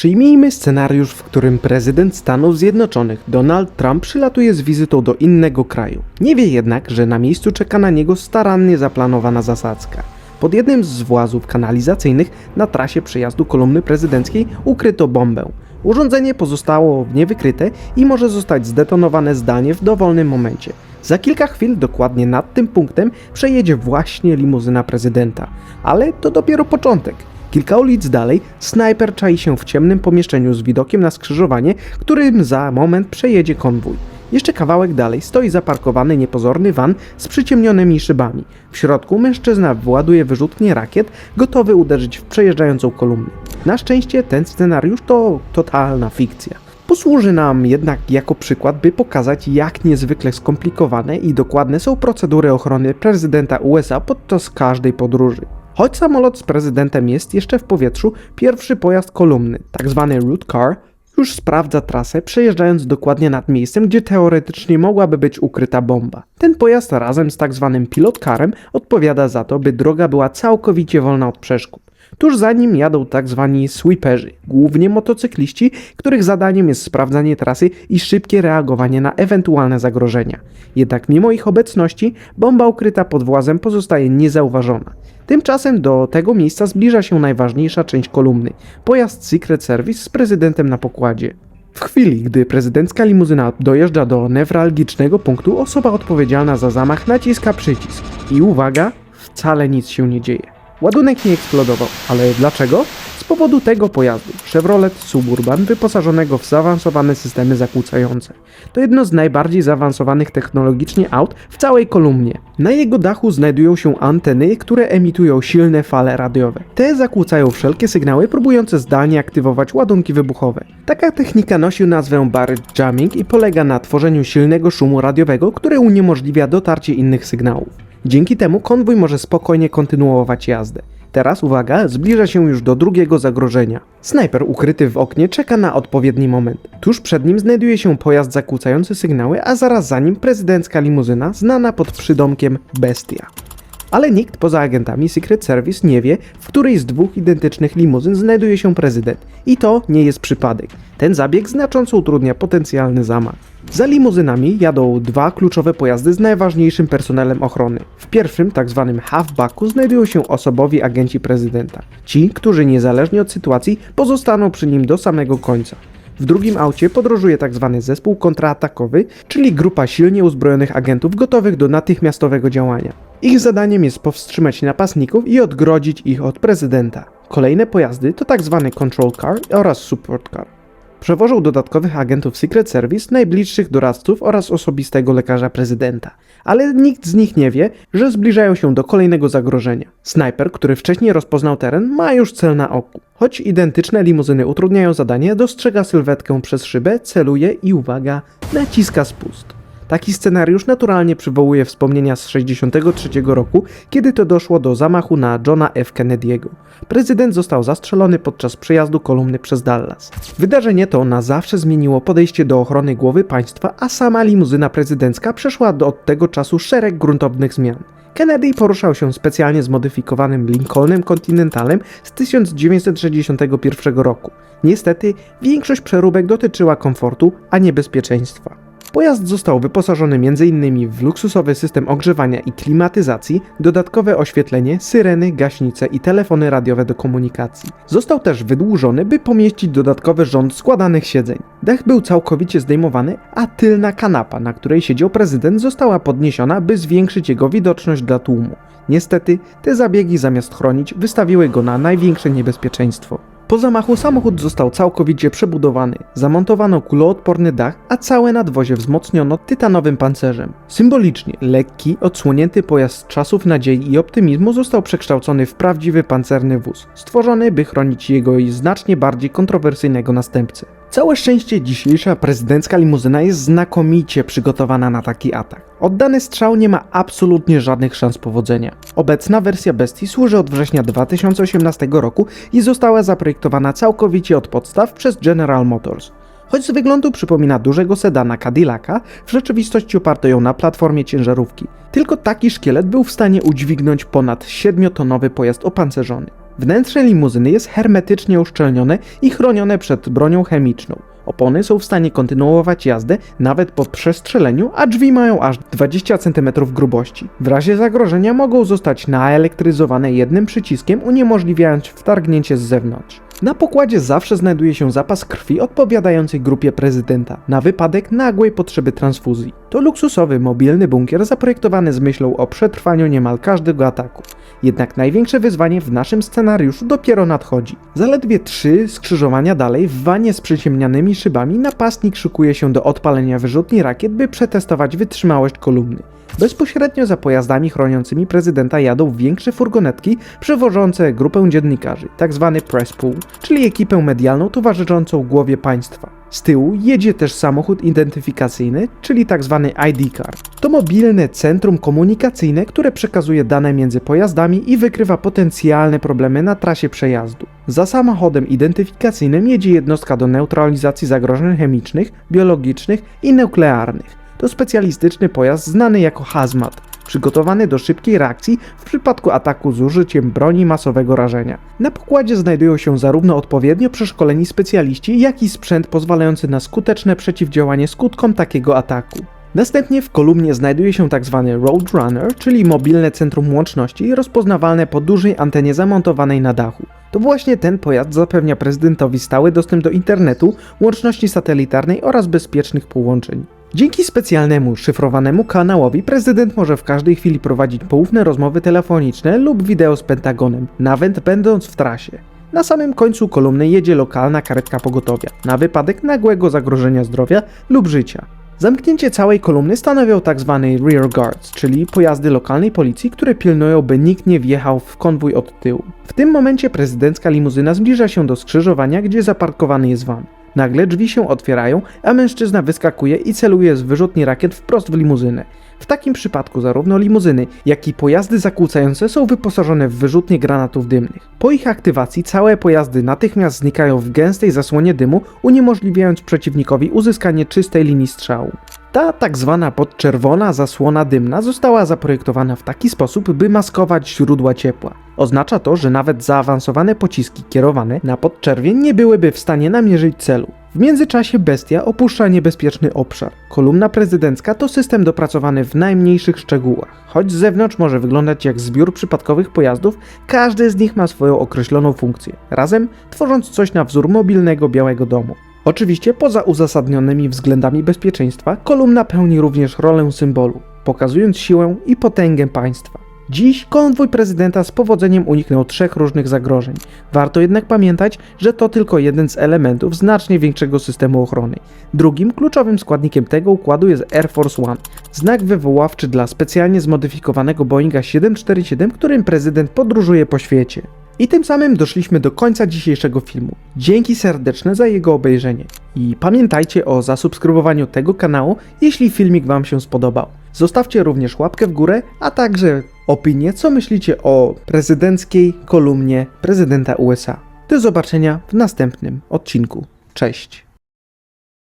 Przyjmijmy scenariusz, w którym prezydent Stanów Zjednoczonych Donald Trump przylatuje z wizytą do innego kraju. Nie wie jednak, że na miejscu czeka na niego starannie zaplanowana zasadzka. Pod jednym z włazów kanalizacyjnych na trasie przejazdu kolumny prezydenckiej ukryto bombę. Urządzenie pozostało niewykryte i może zostać zdetonowane zdalnie w dowolnym momencie. Za kilka chwil, dokładnie nad tym punktem, przejedzie właśnie limuzyna prezydenta. Ale to dopiero początek. Kilka ulic dalej, snajper czai się w ciemnym pomieszczeniu z widokiem na skrzyżowanie, którym za moment przejedzie konwój. Jeszcze kawałek dalej stoi zaparkowany niepozorny van z przyciemnionymi szybami. W środku mężczyzna właduje wyrzutnie rakiet, gotowy uderzyć w przejeżdżającą kolumnę. Na szczęście ten scenariusz to totalna fikcja. Posłuży nam jednak jako przykład, by pokazać, jak niezwykle skomplikowane i dokładne są procedury ochrony prezydenta USA podczas każdej podróży. Choć samolot z prezydentem jest jeszcze w powietrzu, pierwszy pojazd kolumny, tzw. route car, już sprawdza trasę, przejeżdżając dokładnie nad miejscem, gdzie teoretycznie mogłaby być ukryta bomba. Ten pojazd razem z tzw. pilot carem odpowiada za to, by droga była całkowicie wolna od przeszkód. Tuż za nim jadą tak zwani sweeperzy, głównie motocykliści, których zadaniem jest sprawdzanie trasy i szybkie reagowanie na ewentualne zagrożenia. Jednak mimo ich obecności, bomba ukryta pod włazem pozostaje niezauważona. Tymczasem do tego miejsca zbliża się najważniejsza część kolumny pojazd Secret Service z prezydentem na pokładzie. W chwili, gdy prezydencka limuzyna dojeżdża do newralgicznego punktu, osoba odpowiedzialna za zamach naciska przycisk. I uwaga, wcale nic się nie dzieje. Ładunek nie eksplodował, ale dlaczego? Z powodu tego pojazdu, Chevrolet Suburban wyposażonego w zaawansowane systemy zakłócające. To jedno z najbardziej zaawansowanych technologicznie aut w całej kolumnie. Na jego dachu znajdują się anteny, które emitują silne fale radiowe. Te zakłócają wszelkie sygnały próbujące zdalnie aktywować ładunki wybuchowe. Taka technika nosi nazwę barrage jamming i polega na tworzeniu silnego szumu radiowego, który uniemożliwia dotarcie innych sygnałów. Dzięki temu konwój może spokojnie kontynuować jazdę. Teraz uwaga, zbliża się już do drugiego zagrożenia. Snajper ukryty w oknie czeka na odpowiedni moment. Tuż przed nim znajduje się pojazd zakłócający sygnały, a zaraz za nim prezydencka limuzyna znana pod przydomkiem Bestia. Ale nikt poza agentami Secret Service nie wie, w której z dwóch identycznych limuzyn znajduje się prezydent. I to nie jest przypadek. Ten zabieg znacząco utrudnia potencjalny zamach. Za limuzynami jadą dwa kluczowe pojazdy z najważniejszym personelem ochrony. W pierwszym, tzw. halfbacku, znajdują się osobowi agenci prezydenta. Ci, którzy niezależnie od sytuacji pozostaną przy nim do samego końca. W drugim aucie podróżuje tzw. zespół kontratakowy, czyli grupa silnie uzbrojonych agentów gotowych do natychmiastowego działania. Ich zadaniem jest powstrzymać napastników i odgrodzić ich od prezydenta. Kolejne pojazdy to tzw. control car oraz support car. Przewożą dodatkowych agentów Secret Service, najbliższych doradców oraz osobistego lekarza prezydenta. Ale nikt z nich nie wie, że zbliżają się do kolejnego zagrożenia. Snajper, który wcześniej rozpoznał teren, ma już cel na oku. Choć identyczne limuzyny utrudniają zadanie, dostrzega sylwetkę przez szybę, celuje i uwaga, naciska spust. Taki scenariusz naturalnie przywołuje wspomnienia z 1963 roku, kiedy to doszło do zamachu na Johna F. Kennedy'ego. Prezydent został zastrzelony podczas przejazdu kolumny przez Dallas. Wydarzenie to na zawsze zmieniło podejście do ochrony głowy państwa, a sama limuzyna prezydencka przeszła do od tego czasu szereg gruntownych zmian. Kennedy poruszał się specjalnie zmodyfikowanym Lincolnem Continentalem z 1961 roku. Niestety, większość przeróbek dotyczyła komfortu, a nie bezpieczeństwa. Pojazd został wyposażony m.in. w luksusowy system ogrzewania i klimatyzacji, dodatkowe oświetlenie, syreny, gaśnice i telefony radiowe do komunikacji. Został też wydłużony, by pomieścić dodatkowy rząd składanych siedzeń. Dech był całkowicie zdejmowany, a tylna kanapa, na której siedział prezydent, została podniesiona, by zwiększyć jego widoczność dla tłumu. Niestety, te zabiegi zamiast chronić, wystawiły go na największe niebezpieczeństwo. Po zamachu samochód został całkowicie przebudowany, zamontowano kuloodporny dach, a całe nadwozie wzmocniono tytanowym pancerzem. Symbolicznie lekki, odsłonięty pojazd czasów nadziei i optymizmu został przekształcony w prawdziwy pancerny wóz, stworzony by chronić jego i znacznie bardziej kontrowersyjnego następcę. Całe szczęście dzisiejsza prezydencka limuzyna jest znakomicie przygotowana na taki atak. Oddany strzał nie ma absolutnie żadnych szans powodzenia. Obecna wersja Bestii służy od września 2018 roku i została zaprojektowana całkowicie od podstaw przez General Motors. Choć z wyglądu przypomina dużego sedana Cadillaca, w rzeczywistości oparto ją na platformie ciężarówki. Tylko taki szkielet był w stanie udźwignąć ponad 7-tonowy pojazd opancerzony. Wnętrze limuzyny jest hermetycznie uszczelnione i chronione przed bronią chemiczną. Opony są w stanie kontynuować jazdę nawet po przestrzeleniu, a drzwi mają aż 20 cm grubości. W razie zagrożenia mogą zostać naelektryzowane jednym przyciskiem, uniemożliwiając wtargnięcie z zewnątrz. Na pokładzie zawsze znajduje się zapas krwi odpowiadającej grupie prezydenta na wypadek nagłej potrzeby transfuzji. To luksusowy, mobilny bunkier zaprojektowany z myślą o przetrwaniu niemal każdego ataku. Jednak największe wyzwanie w naszym scenariuszu dopiero nadchodzi. Zaledwie trzy skrzyżowania dalej, w wanie z przyciemnianymi szybami, napastnik szykuje się do odpalenia wyrzutni rakiet, by przetestować wytrzymałość kolumny. Bezpośrednio za pojazdami chroniącymi prezydenta jadą większe furgonetki przewożące grupę dziennikarzy, tzw. press pool, czyli ekipę medialną towarzyszącą głowie państwa. Z tyłu jedzie też samochód identyfikacyjny, czyli tzw. ID car. To mobilne centrum komunikacyjne, które przekazuje dane między pojazdami i wykrywa potencjalne problemy na trasie przejazdu. Za samochodem identyfikacyjnym jedzie jednostka do neutralizacji zagrożeń chemicznych, biologicznych i nuklearnych. To specjalistyczny pojazd znany jako hazmat, przygotowany do szybkiej reakcji w przypadku ataku z użyciem broni masowego rażenia. Na pokładzie znajdują się zarówno odpowiednio przeszkoleni specjaliści, jak i sprzęt pozwalający na skuteczne przeciwdziałanie skutkom takiego ataku. Następnie w kolumnie znajduje się tzw. Roadrunner, czyli mobilne centrum łączności rozpoznawalne po dużej antenie zamontowanej na dachu. To właśnie ten pojazd zapewnia prezydentowi stały dostęp do internetu, łączności satelitarnej oraz bezpiecznych połączeń. Dzięki specjalnemu, szyfrowanemu kanałowi prezydent może w każdej chwili prowadzić poufne rozmowy telefoniczne lub wideo z Pentagonem, nawet będąc w trasie. Na samym końcu kolumny jedzie lokalna karetka pogotowia, na wypadek nagłego zagrożenia zdrowia lub życia. Zamknięcie całej kolumny stanowią tzw. rear guards, czyli pojazdy lokalnej policji, które pilnują, by nikt nie wjechał w konwój od tyłu. W tym momencie prezydencka limuzyna zbliża się do skrzyżowania, gdzie zaparkowany jest van. Nagle drzwi się otwierają, a mężczyzna wyskakuje i celuje z wyrzutni rakiet wprost w limuzynę. W takim przypadku zarówno limuzyny, jak i pojazdy zakłócające są wyposażone w wyrzutnie granatów dymnych. Po ich aktywacji całe pojazdy natychmiast znikają w gęstej zasłonie dymu, uniemożliwiając przeciwnikowi uzyskanie czystej linii strzału. Ta tak zwana podczerwona zasłona dymna została zaprojektowana w taki sposób, by maskować źródła ciepła. Oznacza to, że nawet zaawansowane pociski kierowane na podczerwień nie byłyby w stanie namierzyć celu. W międzyczasie bestia opuszcza niebezpieczny obszar. Kolumna prezydencka to system dopracowany w najmniejszych szczegółach. Choć z zewnątrz może wyglądać jak zbiór przypadkowych pojazdów, każdy z nich ma swoją określoną funkcję, razem tworząc coś na wzór mobilnego białego domu. Oczywiście poza uzasadnionymi względami bezpieczeństwa, kolumna pełni również rolę symbolu, pokazując siłę i potęgę państwa. Dziś konwój prezydenta z powodzeniem uniknął trzech różnych zagrożeń. Warto jednak pamiętać, że to tylko jeden z elementów znacznie większego systemu ochrony. Drugim kluczowym składnikiem tego układu jest Air Force One, znak wywoławczy dla specjalnie zmodyfikowanego Boeinga 747, którym prezydent podróżuje po świecie. I tym samym doszliśmy do końca dzisiejszego filmu. Dzięki serdeczne za jego obejrzenie. I pamiętajcie o zasubskrybowaniu tego kanału, jeśli filmik Wam się spodobał. Zostawcie również łapkę w górę, a także opinię, co myślicie o prezydenckiej kolumnie prezydenta USA. Do zobaczenia w następnym odcinku. Cześć!